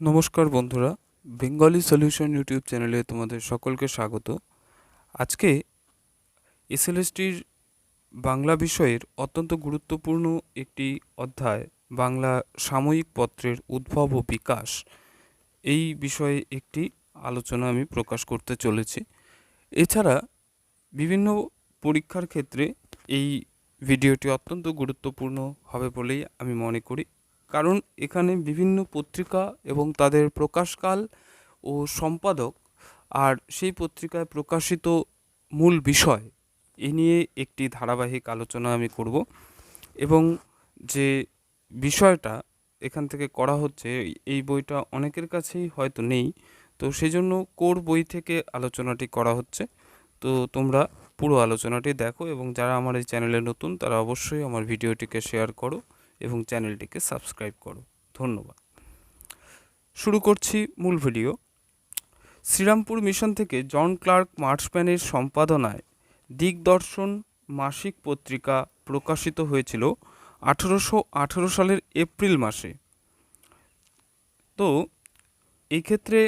নমস্কার বন্ধুরা Bengali solution YouTube চ্যানেলে তোমাদের সকলকে স্বাগত। আজকে এসএলএসটির বাংলা বিষয়ের অত্যন্ত গুরুত্বপূর্ণ একটি অধ্যায়, বাংলা সাময়িক পত্রের উদ্ভব ও বিকাশ, এই বিষয়ে একটি আলোচনা আমি প্রকাশ করতে চলেছি। এছাড়া বিভিন্ন পরীক্ষার ক্ষেত্রে এই ভিডিওটি অত্যন্ত গুরুত্বপূর্ণ হবে বলেই আমি মনে করি। কারণ এখানে বিভিন্ন পত্রিকা এবং তাদের প্রকাশকাল ও সম্পাদক আর সেই পত্রিকায় প্রকাশিত মূল বিষয় এ নিয়ে একটি ধারাবাহিক আলোচনা আমি করব এবং যে বিষয়টা এখান থেকে করা হচ্ছে, এই বইটা অনেকের কাছেই হয়তো নেই। তো সেই জন্য কোর বই থেকে আলোচনাটি করা হচ্ছে। তো তোমরা পুরো আলোচনাটি দেখো এবং যারা আমার এই চ্যানেলে নতুন তারা অবশ্যই আমার ভিডিওটিকে শেয়ার করো। এবং চ্যানেলটিকে সাবস্ক্রাইব করো। ধন্যবাদ। শুরু করছি মূল ভিডিও। শ্রীরামপুর মিশন থেকে জন ক্লার্ক মার্চম্যানের সম্পাদনায় দিগদর্শন মাসিক পত্রিকা প্রকাশিত হয়েছিল আঠেরোশো আঠেরো সালের এপ্রিল মাসে। তো এই ক্ষেত্রে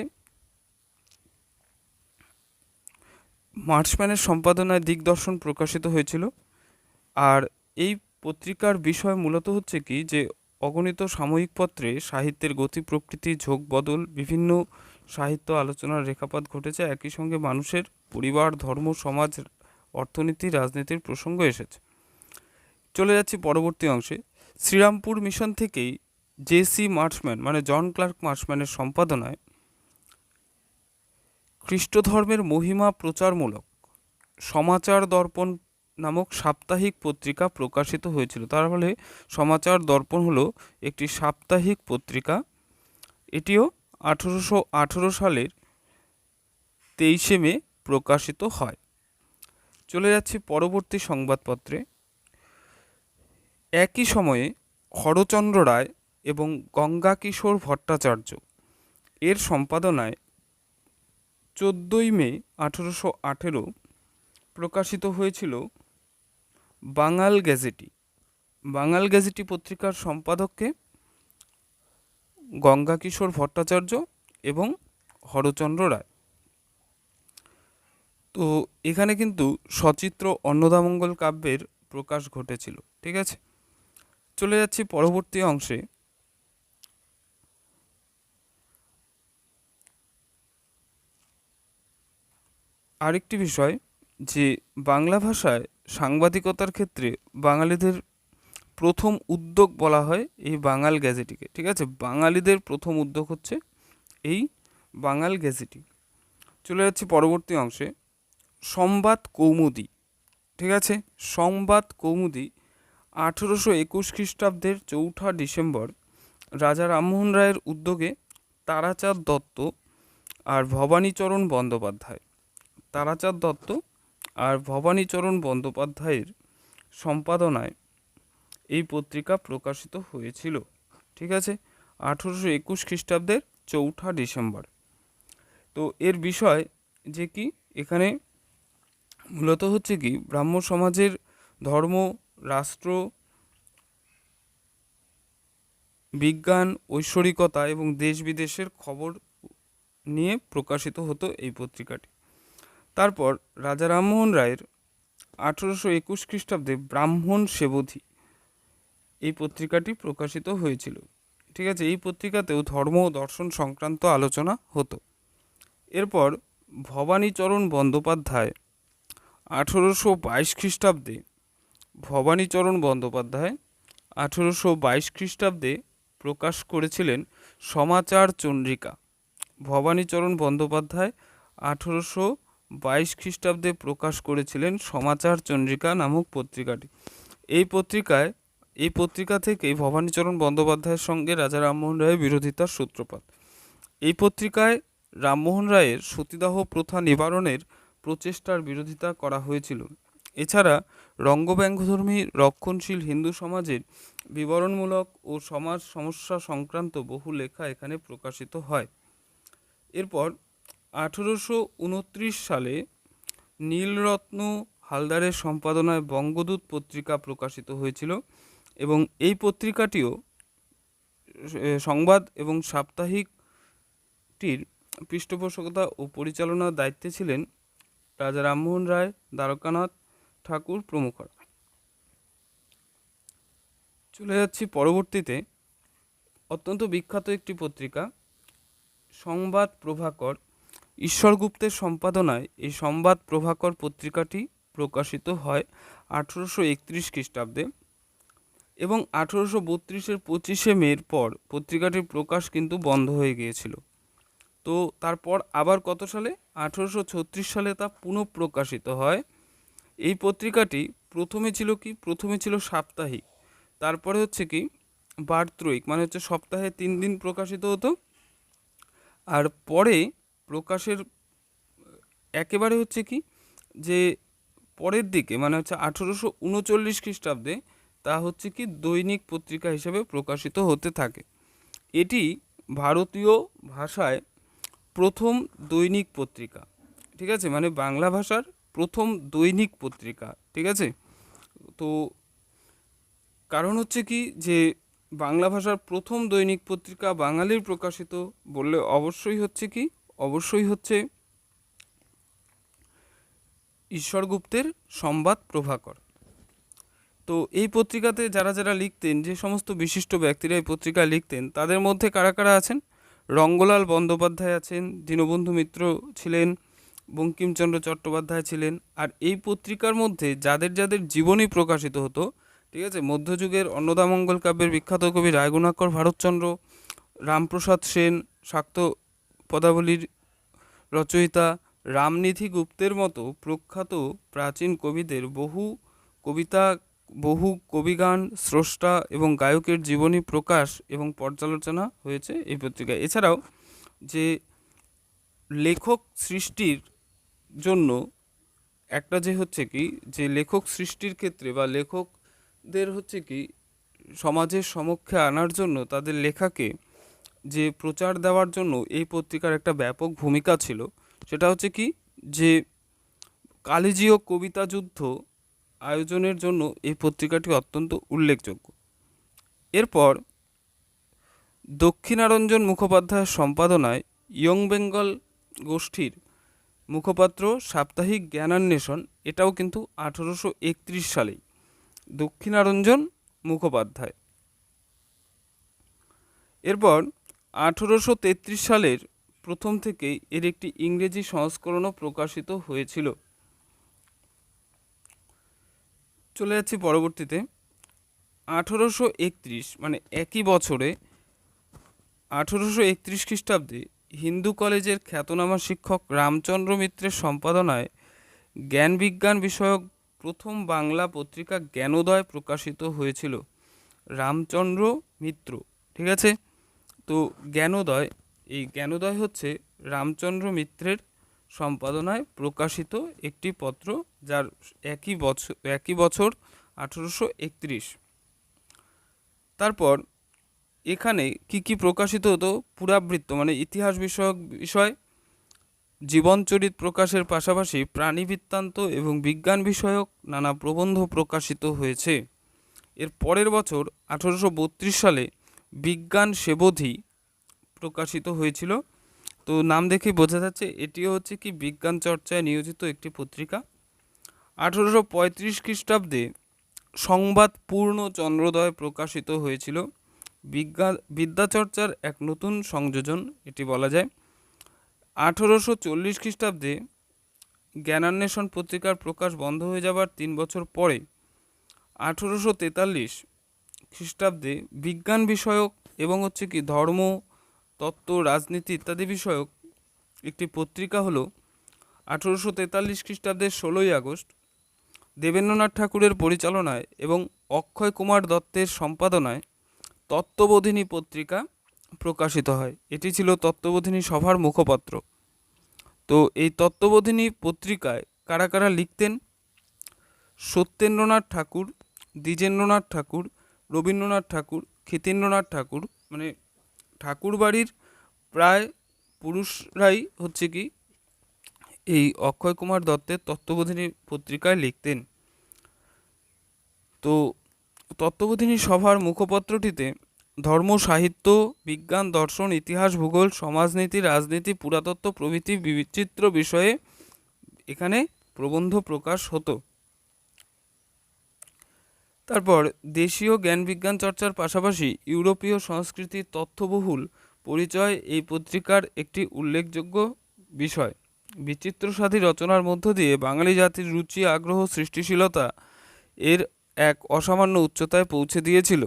মার্চম্যানের সম্পাদনায় দিগদর্শন প্রকাশিত হয়েছিল আর এই পত্রিকার বিষয় মূলত হচ্ছে কি যে, অগণিত সাময়িক পত্রে সাহিত্যের গতি, প্রকৃতি, ঝোঁক, বদল, বিভিন্ন সাহিত্য আলোচনার রেখাপাত ঘটেছে। একই সঙ্গে মানুষের পরিবার, ধর্ম, সমাজ, অর্থনীতি, রাজনীতির প্রসঙ্গ এসেছে। চলে যাচ্ছি পরবর্তী অংশে। শ্রীরামপুর মিশন থেকেই জেসি মার্চম্যান মানে জন ক্লার্ক মার্চম্যানের সম্পাদনায় খ্রিস্ট ধর্মের মহিমা প্রচারমূলক সমাচার দর্পণ নামক সাপ্তাহিক পত্রিকা প্রকাশিত হয়েছিল। তার ফলে সমাচার দর্পণ হলো একটি সাপ্তাহিক পত্রিকা। এটিও আঠেরোশো আঠেরো সালের তেইশে মে প্রকাশিত হয়। চলে যাচ্ছি পরবর্তী সংবাদপত্রে। একই সময়ে হরচন্দ্র রায় এবং গঙ্গা কিশোর ভট্টাচার্য এর সম্পাদনায় চোদ্দোই মে আঠেরোশো আঠেরো প্রকাশিত হয়েছিল বাঙাল গ্যাজেটি বাঙাল গ্যাজেটি পত্রিকার সম্পাদককে গঙ্গা কিশোর ভট্টাচার্য এবং হরচন্দ্র রায়। তো এখানে কিন্তু সচিত্র অন্নদামঙ্গল কাব্যের প্রকাশ ঘটেছিল, ঠিক আছে? চলে যাচ্ছি পরবর্তী অংশে। আরেকটি বিষয় যে বাংলা ভাষায় সাংবাদিকতার ক্ষেত্রে বাঙালিদের প্রথম উদ্যোগ বলা হয় এই বাঙাল গ্যাজেটিকে, ঠিক আছে? বাঙালিদের প্রথম উদ্যোগ হচ্ছে এই বাঙাল গ্যাজেটি চলে যাচ্ছি পরবর্তী অংশে। সংবাদ কৌমুদি, ঠিক আছে? সংবাদ কৌমুদি আঠেরোশো একুশ খ্রিস্টাব্দের চৌঠা ডিসেম্বর রাজা রামমোহন রায়ের উদ্যোগে তারাচাঁদ দত্ত আর ভবানীচরণ বন্দ্যোপাধ্যায়। তারাচাঁদ দত্ত আর ভবানীচরণ বন্দ্যোপাধ্যায়ের সম্পাদনায় এই পত্রিকা প্রকাশিত হয়েছিল, ঠিক আছে? আঠেরোশো একুশ খ্রিস্টাব্দের চৌঠা ডিসেম্বর। তো এর বিষয় যে কি, এখানে মূলত হচ্ছে কি, ব্রাহ্ম সমাজের ধর্ম, রাষ্ট্র, বিজ্ঞান, ঐশ্বরিকতা এবং দেশ বিদেশের খবর নিয়ে প্রকাশিত হতো এই পত্রিকাটি। তারপর রাজা রামমোহন রায়ের আঠেরোশো একুশ খ্রিস্টাব্দে ব্রাহ্মণ সেবধি এই পত্রিকাটি প্রকাশিত হয়েছিল। ঠিক আছে, এই পত্রিকাতেও ধর্ম ও দর্শন সংক্রান্ত আলোচনা হতো। এরপর ভবানীচরণ বন্দ্যোপাধ্যায় আঠেরোশো বাইশ খ্রিস্টাব্দে ভবানীচরণ বন্দ্যোপাধ্যায় আঠেরোশো বাইশ খ্রিস্টাব্দে প্রকাশ করেছিলেন সমাচার চন্দ্রিকা। ভবানীচরণ বন্দ্যোপাধ্যায় আঠেরোশো বাইশ খ্রিস্টাব্দে প্রকাশ করেছিলেন সমাচার চন্দ্রিকা নামক পত্রিকাটি। এই পত্রিকায় এই পত্রিকা থেকেই ভবানীচরণ বন্দ্যোপাধ্যায়ের সঙ্গে রাজা রামমোহন রায়ের বিরোধিতার সূত্রপাত। এই পত্রিকায় রামমোহন রায়ের সতীদাহ প্রথা নিবারণের প্রচেষ্টার বিরোধিতা করা হয়েছিল। এছাড়া রঙ্গব্যঙ্গধর্মী রক্ষণশীল হিন্দু সমাজের বিবরণমূলক ও সমাজ সমস্যা সংক্রান্ত বহু লেখা এখানে প্রকাশিত হয়। এরপর আঠেরোশো উনত্রিশ সালে নীলরত্ন হালদারের সম্পাদনায় বঙ্গদূত পত্রিকা প্রকাশিত হয়েছিল এবং এই পত্রিকাটিও সংবাদ এবং সাপ্তাহিক পত্রিকাটির পৃষ্ঠপোষকতা ও পরিচালনার দায়িত্বে ছিলেন রাজা রামমোহন রায়, দ্বারকানাথ ঠাকুর প্রমুখরা। চলে যাচ্ছি পরবর্তীতে। অত্যন্ত বিখ্যাত একটি পত্রিকা, সংবাদ প্রভাকর ঈশ্বরগুপ্তের সম্পাদনায় এই সংবাদ প্রভাকর পত্রিকাটি প্রকাশিত হয় আঠেরোশো একত্রিশ খ্রিস্টাব্দে এবং আঠেরোশো বত্রিশের পঁচিশে মের পর পত্রিকাটির প্রকাশ কিন্তু বন্ধ হয়ে গিয়েছিল। তো তারপর আবার কত সালে? আঠেরোশো ছত্রিশ সালে তা পুনঃপ্রকাশিত হয়। এই পত্রিকাটি প্রথমে ছিল কি? প্রথমে ছিল সাপ্তাহিক। তারপরে হচ্ছে কি? বার্ত্রয়িক মানে হচ্ছে সপ্তাহে তিন দিন প্রকাশিত হতো। আর পরে প্রকাশের, একেবারে হচ্ছে কি যে পরের দিকে মানে হচ্ছে আঠেরোশো উনচল্লিশ খ্রিস্টাব্দে তা হচ্ছে কি দৈনিক পত্রিকা হিসেবে প্রকাশিত হতে থাকে। এটি ভারতীয় ভাষায় প্রথম দৈনিক পত্রিকা, ঠিক আছে? মানে বাংলা ভাষার প্রথম দৈনিক পত্রিকা, ঠিক আছে? তো কারণ হচ্ছে কি যে বাংলা ভাষার প্রথম দৈনিক পত্রিকা বাঙালির প্রকাশিত বললে অবশ্যই হচ্ছে কি অবশ্যই হচ্ছে ঈশ্বরগুপ্তের সংবাদ প্রভাকর। তো এই পত্রিকাতে যারা যারা লিখতেন, যে সমস্ত বিশিষ্ট ব্যক্তিরা এই পত্রিকায় লিখতেন, তাদের মধ্যে কারা কারা আছেন? রঙ্গলাল বন্দ্যোপাধ্যায় আছেন, দীনবন্ধু মিত্র ছিলেন, বঙ্কিমচন্দ্র চট্টোপাধ্যায় ছিলেন। আর এই পত্রিকার মধ্যে যাদের যাদের জীবনী প্রকাশিত হতো, ঠিক আছে, মধ্যযুগের অন্নদামঙ্গল কাব্যের বিখ্যাত কবি রায়গুণাকর ভারতচন্দ্র, রামপ্রসাদ সেন, শাক্ত পদাবলীর রচয়িতা রামনিধি গুপ্তের মতো প্রখ্যাত প্রাচীন কবিদের বহু কবিতা, বহু কবিগান, স্রষ্টা এবং গায়কের জীবনী প্রকাশ এবং পর্যালোচনা হয়েছে এই পত্রিকায়। এছাড়াও যে লেখক সৃষ্টির জন্য একটা যে হচ্ছে কি, যে লেখক সৃষ্টির ক্ষেত্রে বা লেখকদের হচ্ছে কি, সমাজের সমক্ষে আনার জন্য তাদের লেখাকে যে প্রচার দেওয়ার জন্য এই পত্রিকার একটা ব্যাপক ভূমিকা ছিল, সেটা হচ্ছে কি যে কালিজীয় কবিতা যুদ্ধ আয়োজনের জন্য এই পত্রিকাটি অত্যন্ত উল্লেখযোগ্য। এরপর দক্ষিণারঞ্জন মুখোপাধ্যায়ের সম্পাদনায় ইয়ং বেঙ্গল গোষ্ঠীর মুখপাত্র সাপ্তাহিক জ্ঞানান্বেষণ, এটাও কিন্তু আঠেরোশো একত্রিশ সালেই, দক্ষিণারঞ্জন মুখোপাধ্যায়। এরপর আঠেরোশো তেত্রিশ সালের প্রথম থেকেই এর একটি ইংরেজি সংস্করণও প্রকাশিত হয়েছিল। চলে যাচ্ছি পরবর্তীতে। আঠেরোশো একত্রিশ মানে একই বছরে আঠেরোশো একত্রিশ খ্রিস্টাব্দে হিন্দু কলেজের খ্যাতনামা শিক্ষক রামচন্দ্র মিত্রের সম্পাদনায় জ্ঞান বিজ্ঞান বিষয়ক প্রথম বাংলা পত্রিকা জ্ঞানোদয় প্রকাশিত হয়েছিল। রামচন্দ্র মিত্র, ঠিক আছে? তো জ্ঞানোদয়, এই জ্ঞানোদয় হচ্ছে রামচন্দ্র মিত্রের সম্পাদনায় প্রকাশিত একটি পত্র যার একই বছর একই বছর আঠেরোশো একত্রিশ। তারপর এখানে কি কি প্রকাশিত হতো? পুরাবৃত্ত মানে ইতিহাস বিষয়ক বিষয় জীবনচরিত প্রকাশের পাশাপাশি প্রাণী বৃত্তান্ত এবং বিজ্ঞান বিষয়ক নানা প্রবন্ধ প্রকাশিত হয়েছে। এর পরের বছর আঠেরোশো বত্রিশ সালে বিজ্ঞান সেবধি প্রকাশিত হয়েছিল। তো নাম দেখে বোঝা যাচ্ছে এটিও হচ্ছে কি বিজ্ঞান চর্চায় নিয়োজিত একটি পত্রিকা। আঠেরোশো পঁয়ত্রিশ খ্রিস্টাব্দে সংবাদ পূর্ণ চন্দ্রোদয় প্রকাশিত হয়েছিল। বিজ্ঞান বিদ্যাচর্চার এক নতুন সংযোজন, এটি বলা যায়। আঠেরোশো চল্লিশ খ্রিস্টাব্দে জ্ঞানান্বেষণ পত্রিকার প্রকাশ বন্ধ হয়ে যাবার তিন বছর পরে, আঠেরোশো তেতাল্লিশ খ্রিস্টাব্দে বিজ্ঞান বিষয়ক এবং হচ্ছে কি ধর্ম, তত্ত্ব, রাজনীতি ইত্যাদি বিষয়ক একটি পত্রিকা হলো আঠেরোশো তেতাল্লিশ খ্রিস্টাব্দের ষোলোই আগস্ট। দেবেন্দ্রনাথ ঠাকুরের পরিচালনায় এবং অক্ষয় কুমার দত্তের সম্পাদনায় তত্ত্ববোধিনী পত্রিকা প্রকাশিত হয়। এটি ছিল তত্ত্ববোধিনী সভার মুখপত্র। তো এই তত্ত্ববোধিনী পত্রিকায় কারা কারা লিখতেন? সত্যেন্দ্রনাথ ঠাকুর, দ্বিজেন্দ্রনাথ ঠাকুর রবীন্দ্রনাথ ঠাকুর ক্ষিতেন্দ্রনাথ ঠাকুর মানে ঠাকুর বাড়ির প্রায় পুরুষরাই হচ্ছে কি এই অক্ষয় কুমার দত্তের তত্ত্ববোধিনী পত্রিকায় লিখতেন। তো তত্ত্ববোধিনী সভার মুখপত্রটিতে ধর্ম, সাহিত্য, বিজ্ঞান, দর্শন, ইতিহাস, ভূগোল, সমাজনীতি, রাজনীতি, পুরাতত্ত্ব প্রভৃতি বিচিত্র বিষয়ে এখানে প্রবন্ধ প্রকাশ হতো। তারপর দেশীয় জ্ঞান বিজ্ঞান চর্চার পাশাপাশি ইউরোপীয় সংস্কৃতির তথ্যবহুল পরিচয় এই পত্রিকার একটি উল্লেখযোগ্য বিষয়। বিচিত্র সাথী রচনার মধ্য দিয়ে বাঙালি জাতির রুচি, আগ্রহ, সৃষ্টিশীলতা এর এক অসামান্য উচ্চতায় পৌঁছে দিয়েছিল।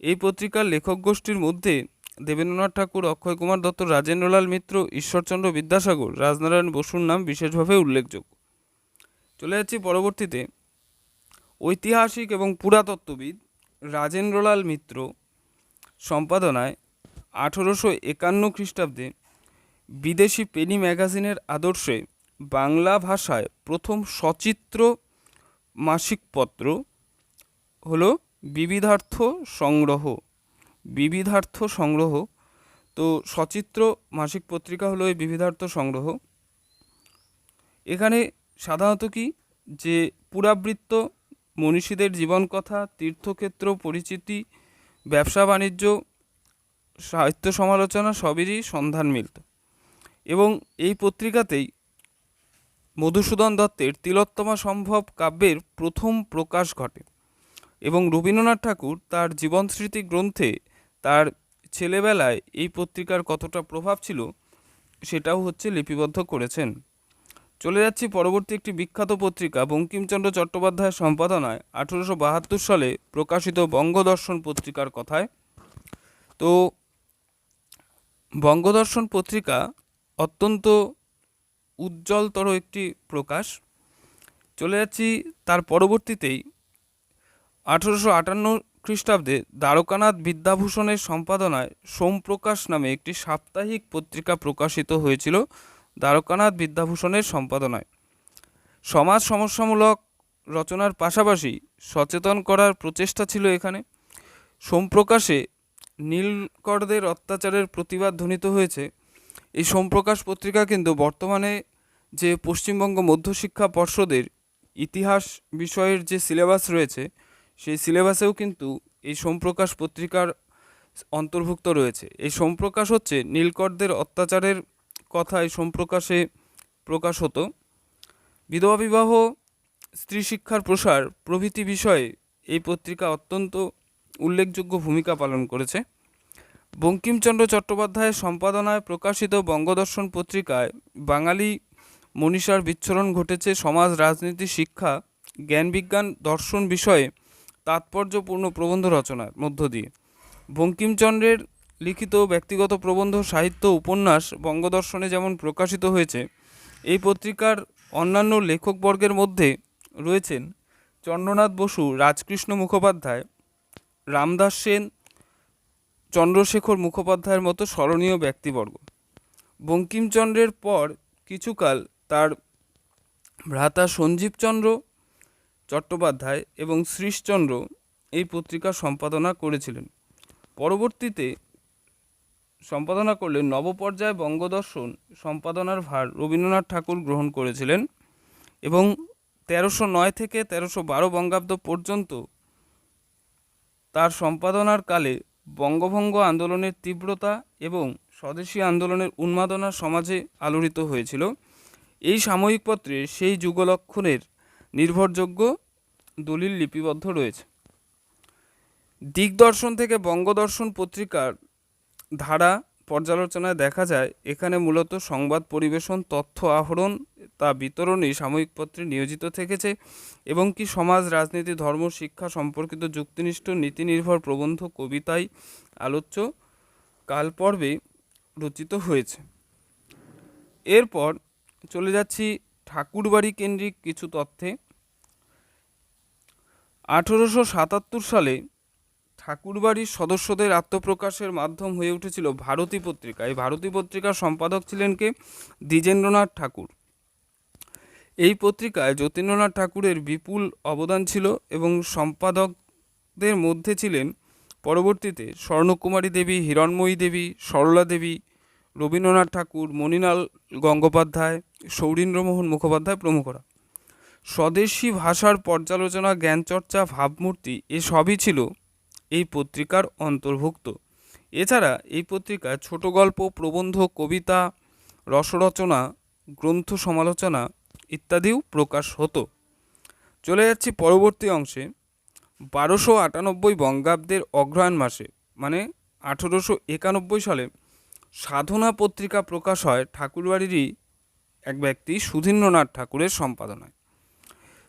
এই পত্রিকার লেখক গোষ্ঠীর মধ্যে দেবেন্দ্রনাথ ঠাকুর, অক্ষয় কুমার দত্ত, রাজেন্দ্রলাল মিত্র, ঈশ্বরচন্দ্র বিদ্যাসাগর, রাজনারায়ণ বসুর নাম বিশেষভাবে উল্লেখযোগ্য। চলে যাচ্ছি পরবর্তীতে। ঐতিহাসিক এবং পুরাতত্ত্ববিদ রাজেন্দ্রলাল মিত্র সম্পাদনায় আঠেরোশো একান্ন খ্রিস্টাব্দে বিদেশি পেনি ম্যাগাজিনের আদর্শে বাংলা ভাষায় প্রথম সচিত্র মাসিক পত্র হলো বিবিধার্থ সংগ্রহ বিবিধার্থ সংগ্রহ। তো সচিত্র মাসিক পত্রিকা হলো এই বিবিধার্থ সংগ্রহ। এখানে সাধারণত কি? যে পুরাবৃত্ত মনীষীদের জীবনকথা, তীর্থক্ষেত্র, পরিচিতি, ব্যবসা, বাণিজ্য, সাহিত্য সমালোচনা সবেরই সন্ধান মিলত। এবং এই পত্রিকাতেই মধুসূদন দত্তের তিলোত্তমা সম্ভব কাব্যের প্রথম প্রকাশ ঘটে এবং রবীন্দ্রনাথ ঠাকুর তার জীবন স্মৃতি গ্রন্থে তার ছেলেবেলায় এই পত্রিকার কতটা প্রভাব ছিল সেটাও হচ্ছে লিপিবদ্ধ করেছেন। চলে যাচ্ছি পরবর্তী একটি বিখ্যাত পত্রিকা, বঙ্কিমচন্দ্র চট্টোপাধ্যায়ের সম্পাদনায়। আঠেরোশো বাহাত্তর সালে প্রকাশিত বঙ্গদর্শন পত্রিকার কথায়। তো, বঙ্গদর্শন পত্রিকা অত্যন্ত উজ্জ্বলতর একটি প্রকাশ। চলে যাচ্ছি তার পরবর্তীতেই। আঠেরোশো আটান্ন খ্রিস্টাব্দে দ্বারকানাথ বিদ্যাভূষণের সম্পাদনায় সোমপ্রকাশ নামে একটি সাপ্তাহিক পত্রিকা প্রকাশিত হয়েছিল। দ্বারকানাথ বিদ্যাভূষণের সম্পাদনায়। সমাজ সমস্যামূলক রচনার পাশাপাশি সচেতন করার প্রচেষ্টা ছিল এখানে। সোমপ্রকাশে নীলকরদের অত্যাচারের প্রতিবাদ ধ্বনিত হয়েছে। এই সোমপ্রকাশ পত্রিকা কিন্তু বর্তমানে যে পশ্চিমবঙ্গ মধ্যশিক্ষা পর্ষদের ইতিহাস বিষয়ের যে সিলেবাস রয়েছে, সেই সিলেবাসেও কিন্তু এই সোমপ্রকাশ পত্রিকার অন্তর্ভুক্ত রয়েছে। এই সোমপ্রকাশ হচ্ছে নীলকরদের অত্যাচারের কথা সম্প্রকাশে প্রকাশ হতো। বিধবা বিবাহ, স্ত্রী শিক্ষার প্রসার প্রভৃতি বিষয়ে এই পত্রিকা অত্যন্ত উল্লেখযোগ্য ভূমিকা পালন করেছে। বঙ্কিমচন্দ্র চট্টোপাধ্যায়ের সম্পাদনায় প্রকাশিত বঙ্গদর্শন পত্রিকায় বাঙালি মনীষার বিচ্ছরণ ঘটেছে সমাজ, রাজনীতি, শিক্ষা, জ্ঞান বিজ্ঞান, দর্শন বিষয়ে তাৎপর্যপূর্ণ প্রবন্ধ রচনার মধ্য দিয়ে। বঙ্কিমচন্দ্রের লিখিত ব্যক্তিগত প্রবন্ধ, সাহিত্য, উপন্যাস, বঙ্গদর্শনে যেমন প্রকাশিত হয়েছে, এই পত্রিকার অন্যান্য লেখকবর্গের মধ্যে রয়েছেন চন্দ্রনাথ বসু, রাজকৃষ্ণ মুখোপাধ্যায়, রামদাস সেন, চন্দ্রশেখর মুখোপাধ্যায়ের মতো স্মরণীয় ব্যক্তিবর্গ। বঙ্কিমচন্দ্রের পর কিছুকাল তার ভ্রাতা সঞ্জীবচন্দ্র চট্টোপাধ্যায় এবং শ্রীশচন্দ্র এই পত্রিকা সম্পাদনা করেছিলেন। পরবর্তীতে সম্পাদনা করলেন নবপর্যায় বঙ্গদর্শন সম্পাদনার ভার রবীন্দ্রনাথ ঠাকুর গ্রহণ করেছিলেন এবং তেরোশো নয় থেকে তেরোশো বারো বঙ্গাব্দ পর্যন্ত তার সম্পাদনার কালে বঙ্গভঙ্গ আন্দোলনের তীব্রতা এবং স্বদেশী আন্দোলনের উন্মাদনা সমাজে আলোড়িত হয়েছিল। এই সাময়িক পত্রে সেই যুগলক্ষণের নির্ভরযোগ্য দলিল লিপিবদ্ধ রয়েছে। দিগদর্শন থেকে বঙ্গদর্শন পত্রিকার ধারা পর্যালোচনায় দেখা যায়, এখানে মূলত সংবাদ পরিবেশন, তথ্য আহরণ, তা বিতরণই সাময়িক পত্রে নিয়োজিত থেকেছে এবং কি সমাজ, রাজনীতি, ধর্ম, শিক্ষা সম্পর্কিত যুক্তিনিষ্ঠ নীতিনির্ভর প্রবন্ধ, কবিতায় আলোচ্য কালপর্বে রচিত হয়েছে। এরপর চলে যাচ্ছি ঠাকুরবাড়ি কেন্দ্রিক কিছু তথ্যে। আঠেরোশো সাতাত্তর সালে ঠাকুরবাড়ির সদস্যদের আত্মপ্রকাশের মাধ্যম হয়ে উঠেছিল ভারতী পত্রিকা। এই ভারতী পত্রিকার সম্পাদক ছিলেন কে? দ্বিজেন্দ্রনাথ ঠাকুর। এই পত্রিকায় যতীন্দ্রনাথ ঠাকুরের বিপুল অবদান ছিল এবং সম্পাদকদের মধ্যে ছিলেন পরবর্তীতে স্বর্ণকুমারী দেবী, হিরণময়ী দেবী, সরলা দেবী, রবীন্দ্রনাথ ঠাকুর, মণিলাল গঙ্গোপাধ্যায়, সৌরীন্দ্রমোহন মুখোপাধ্যায় প্রমুখরা। স্বদেশী ভাষার পর্যালোচনা, জ্ঞানচর্চা, ভাবমূর্তি এসবই ছিল এই পত্রিকার অন্তর্ভুক্ত। এছাড়া এই পত্রিকায় ছোট গল্প, প্রবন্ধ, কবিতা, রসরচনা, গ্রন্থ সমালোচনা ইত্যাদিও প্রকাশ হতো। চলে যাচ্ছি পরবর্তী অংশে। বারোশো আটানব্বই বঙ্গাব্দের অগ্রহায়ণ মাসে মানে আঠেরোশো একানব্বই সালে সাধনা পত্রিকা প্রকাশ হয় ঠাকুরবাড়িরই এক ব্যক্তি সুধীন্দ্রনাথ ঠাকুরের সম্পাদনায়।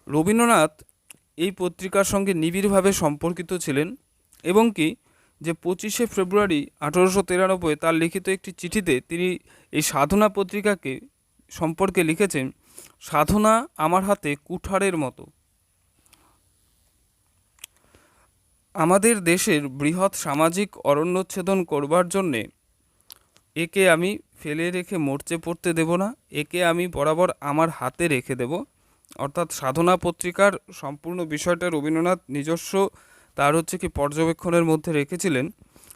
রবীন্দ্রনাথ এই পত্রিকার সঙ্গে নিবিড়ভাবে সম্পর্কিত ছিলেন। এবং কি যে পঁচিশে ফেব্রুয়ারি আঠেরোশো তিরানব্বই তার লিখিত একটি চিঠিতে তিনি এই সাধনা পত্রিকাকে সম্পর্কে লিখেছেন, সাধনা আমার হাতে কুঠারের মতো। আমাদের দেশের বৃহৎ সামাজিক অরণ্যচ্ছেদন করবার জন্যে একে আমি ফেলে রেখে মরচে পড়তে দেব না, একে আমি বরাবর আমার হাতে রেখে দেব। অর্থাৎ সাধনা পত্রিকার সম্পূর্ণ বিষয়টা রবীন্দ্রনাথ নিজস্ব তার হচ্ছে কি পর্যবেক্ষণের মধ্যে রেখেছিলেন,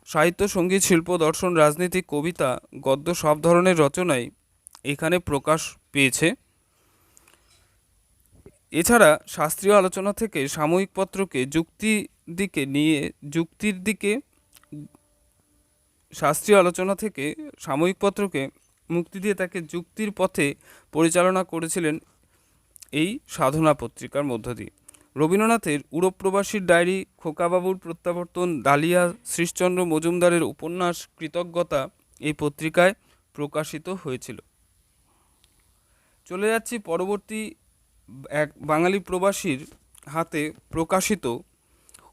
সাহিত্য, সংগীত, শিল্প, দর্শন, রাজনীতি, কবিতা, গদ্য সব ধরনের রচনাই এখানে প্রকাশ পেয়েছে। এছাড়া শাস্ত্রীয় আলোচনা থেকে সাময়িক পত্রকে যুক্তি দিকে নিয়ে, যুক্তির দিকে, শাস্ত্রীয় আলোচনা থেকে সাময়িক পত্রকে মুক্তি দিয়ে তাকে যুক্তির পথে পরিচালনা করেছিলেন এই সাধনা পত্রিকার মধ্য দিয়ে। রবীন্দ্রনাথের উড়োপ্রবাসীর ডায়েরি খোকাবাবুর প্রত্যাবর্তন, ডালিয়া শ্রীশচন্দ্র মজুমদারের উপন্যাস কৃতজ্ঞতা এই পত্রিকায় প্রকাশিত হয়েছিল। চলে যাচ্ছি পরবর্তী এক বাঙালি প্রবাসীর হাতে প্রকাশিত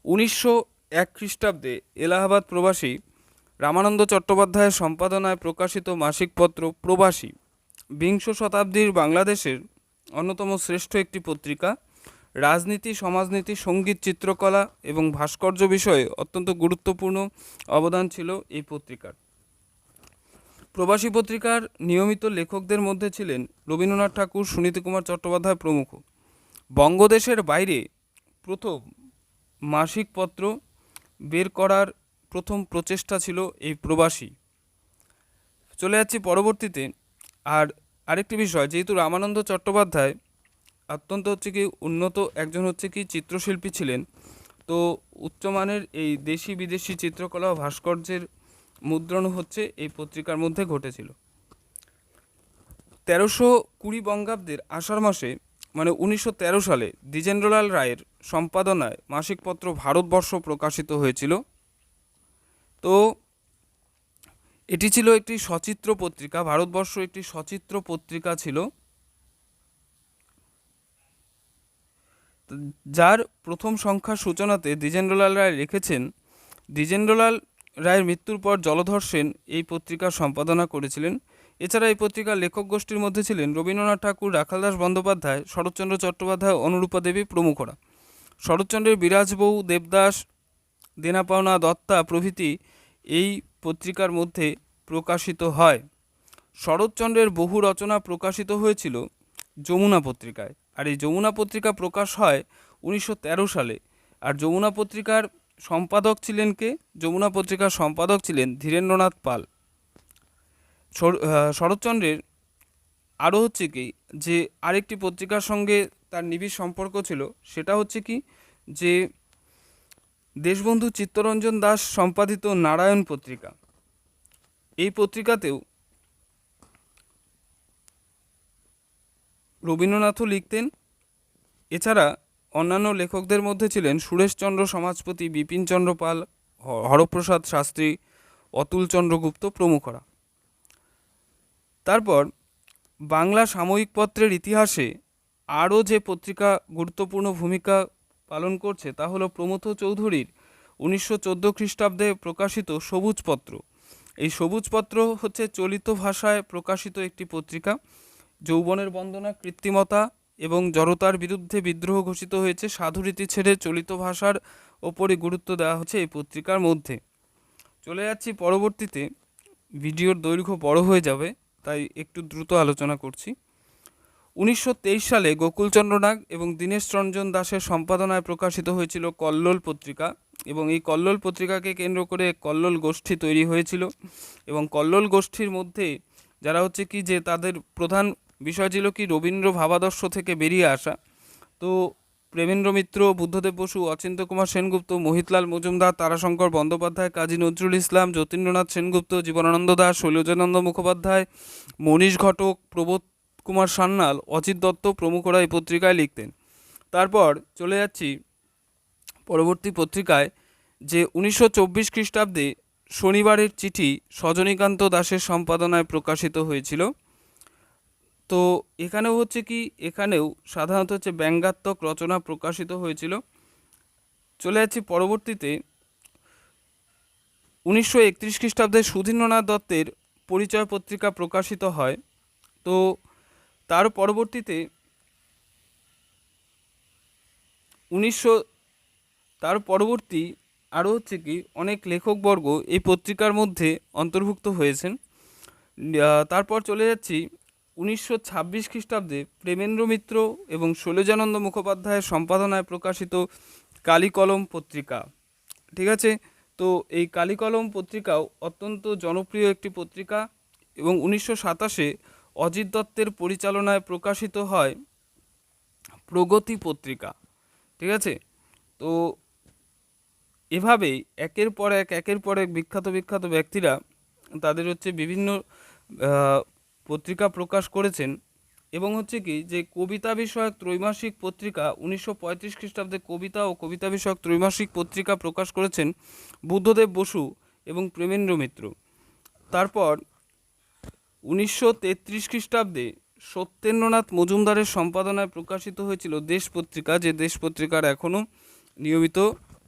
উনিশশো এক খ্রিস্টাব্দে এলাহাবাদ প্রবাসী রামানন্দ চট্টোপাধ্যায়ের সম্পাদনায় প্রকাশিত মাসিক পত্র প্রবাসী। বিংশ শতাব্দীর বাংলাদেশের অন্যতম শ্রেষ্ঠ একটি পত্রিকা রাজনীতি, সমাজনীতি, সংগীত, চিত্রকলা এবং ভাস্কর্য বিষয়ে অত্যন্ত গুরুত্বপূর্ণ অবদান ছিল এই পত্রিকার। প্রবাসী পত্রিকার নিয়মিত লেখকদের মধ্যে ছিলেন রবীন্দ্রনাথ ঠাকুর, সুনীতি কুমার চট্টোপাধ্যায় প্রমুখ। বঙ্গদেশের বাইরে প্রথম মাসিক পত্র বের করার প্রথম প্রচেষ্টা ছিল এই প্রবাসী। চলে যাচ্ছি পরবর্তীতে। আর আরেকটি বিষয়, যেহেতু রামানন্দ চট্টোপাধ্যায় অত্যন্ত হচ্ছে কি উন্নত একজন হচ্ছে কি চিত্রশিল্পী ছিলেন। তো উচ্চমানের এই দেশি বিদেশি চিত্রকলা ও ভাস্কর্যের মুদ্রণ হচ্ছে এই পত্রিকার মধ্যে ঘটেছিল। তেরোশো কুড়ি বঙ্গাব্দের আষাঢ় মাসে মানে উনিশশো তেরো সালে দ্বিজেন্দ্রলাল রায়ের সম্পাদনায় মাসিক পত্র ভারতবর্ষ প্রকাশিত হয়েছিল। তো এটি ছিল একটি সচিত্র পত্রিকা, ভারতবর্ষ একটি সচিত্র পত্রিকা ছিল। যার প্রথম সংখ্যার সূচনাতে দ্বিজেন্দ্রলাল রায় লিখেছেন দ্বিজেন্দ্রলাল রায়ের মৃত্যুর পর জলধর সেন এই পত্রিকার সম্পাদনা করেছিলেন। এছাড়া এই পত্রিকার লেখক গোষ্ঠীর মধ্যে ছিলেন রবীন্দ্রনাথ ঠাকুর রাখালদাস বন্দ্যোপাধ্যায়, শরৎচন্দ্র চট্টোপাধ্যায়, অনুরূপা দেবী, প্রমুখরা। শরৎচন্দ্রের বিরাজবউ দেবদাস, দেনাপাওনা দত্তা প্রভৃতি এই পত্রিকার মধ্যে প্রকাশিত হয়। শরৎচন্দ্রের বহু রচনা প্রকাশিত হয়েছিল যমুনা পত্রিকায়। আর এই যমুনা পত্রিকা প্রকাশ হয় উনিশশো তেরো সালে। আর যমুনা পত্রিকার সম্পাদক ছিলেন কে? যমুনা পত্রিকার সম্পাদক ছিলেন ধীরেন্দ্রনাথ পাল। শরৎচন্দ্রের আরও হচ্ছে কি, যে আরেকটি পত্রিকার সঙ্গে তার নিবিড় সম্পর্ক ছিল, সেটা হচ্ছে কি, যে দেশবন্ধু চিত্তরঞ্জন দাস সম্পাদিত নারায়ণ পত্রিকা। এই পত্রিকাতেও রবীন্দ্রনাথও লিখতেন। এছাড়া অন্যান্য লেখকদের মধ্যে ছিলেন সুরেশচন্দ্র সমাজপতি বিপিনচন্দ্র পাল হরপ্রসাদ শাস্ত্রী, অতুল চন্দ্রগুপ্ত প্রমুখরা। তারপর বাংলা সাময়িক পত্রের ইতিহাসে আরও যে পত্রিকা গুরুত্বপূর্ণ ভূমিকা পালন করছে তা হলো প্রমথ চৌধুরীর উনিশশো চোদ্দ খ্রিস্টাব্দে প্রকাশিত সবুজপত্র এই সবুজপত্র হচ্ছে চলিত ভাষায় প্রকাশিত একটি পত্রিকা। যৌবনের বন্দনা, কৃত্রিমতা এবং জড়তার বিরুদ্ধে বিদ্রোহ ঘোষিত হয়েছে সাধুরীতি ছেড়ে চলিত ভাষার ওপরে গুরুত্ব দেওয়া হচ্ছে এই পত্রিকার মধ্যে। চলে যাচ্ছি পরবর্তীতে। ভিডিওর দৈর্ঘ্য বড় হয়ে যাবে, তাই একটু দ্রুত আলোচনা করছি। উনিশশো তেইশ সালে গোকুলচন্দ্র নাগ এবং দীনেশ রঞ্জন দাসের সম্পাদনায় প্রকাশিত হয়েছিল কল্লোল পত্রিকা এবং এই কল্লোল পত্রিকাকে কেন্দ্র করে কল্লোল গোষ্ঠী তৈরি হয়েছিল এবং কল্লোল গোষ্ঠীর মধ্যে যারা হচ্ছে কি যে তাদের প্রধান বিষয় ছিল কি, রবীন্দ্র ভাবাদর্শ থেকে বেরিয়ে আসা। তো প্রেমেন্দ্র মিত্র, বুদ্ধদেব বসু, অচিন্ত কুমার সেনগুপ্ত, মোহিতলাল মজুমদার, তারাশঙ্কর বন্দ্যোপাধ্যায়, কাজী নজরুল ইসলাম, যতীন্দ্রনাথ সেনগুপ্ত, জীবনানন্দ দাস, শৈলজানন্দ মুখোপাধ্যায়, মনীষ ঘটক, প্রবোধ কুমার সান্যাল, অজিত দত্ত প্রমুখরা এই পত্রিকায় লিখতেন। তারপর চলে যাচ্ছি পরবর্তী পত্রিকায়, যে উনিশশো চব্বিশ খ্রিস্টাব্দে শনিবারের চিঠি সজনীকান্ত দাসের সম্পাদনায় প্রকাশিত হয়েছিল। তো এখানেও হচ্ছে কি, এখানেও সাধারণত হচ্ছে ব্যঙ্গাত্মক রচনা প্রকাশিত হয়েছিল। চলে যাচ্ছি পরবর্তীতে। উনিশশো একত্রিশ খ্রিস্টাব্দে সুধীন্দ্রনাথ দত্তের পরিচয় পত্রিকা প্রকাশিত হয়। তো তার পরবর্তীতে উনিশশো, তার পরবর্তী আরও হচ্ছে কি, অনেক লেখকবর্গ এই পত্রিকার মধ্যে অন্তর্ভুক্ত হয়েছেন। তারপর চলে যাচ্ছি উনিশশো ছাব্বিশ খ্রিস্টাব্দে প্রেমেন্দ্র মিত্র এবং শৈলজানন্দ মুখোপাধ্যায়ের সম্পাদনায় প্রকাশিত কালিকলম পত্রিকা। ঠিক আছে? তো এই কালিকলম পত্রিকাও অত্যন্ত জনপ্রিয় একটি পত্রিকা এবং উনিশশো সাতাশে অজিত দত্তের পরিচালনায় প্রকাশিত হয় প্রগতি পত্রিকা। ঠিক আছে? তো এভাবেই একের পর এক, একের পর এক বিখ্যাত বিখ্যাত ব্যক্তিরা তাদের হচ্ছে বিভিন্ন পত্রিকা প্রকাশ করেছেন এবং হচ্ছে কি যে কবিতা বিষয়ক ত্রৈমাসিক পত্রিকা উনিশশো পঁয়ত্রিশ খ্রিস্টাব্দে কবিতা ও কবিতা বিষয়ক ত্রৈমাসিক পত্রিকা প্রকাশ করেছেন বুদ্ধদেব বসু এবং প্রেমেন্দ্র মিত্র। তারপর উনিশশো তেত্রিশ খ্রিস্টাব্দে সত্যেন্দ্রনাথ মজুমদারের সম্পাদনায় প্রকাশিত হয়েছিল দেশ পত্রিকা, যে দেশ পত্রিকার এখনও নিয়মিত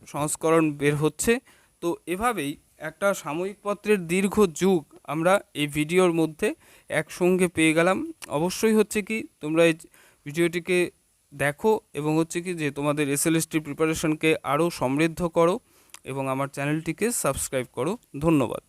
সংস্করণ বের হচ্ছে। তো এভাবেই একটা সাময়িক পত্রের দীর্ঘ যুগ আমরা এই ভিডিওর মধ্যে একসঙ্গে পেয়ে গেলাম। অবশ্যই হচ্ছে কি, তোমরা এই ভিডিওটিকে দেখো এবং হচ্ছে কি যে তোমাদের এসএলএসটি প্রিপারেশনকে আরও সমৃদ্ধ করো এবং আমার চ্যানেলটিকে সাবস্ক্রাইব করো। ধন্যবাদ।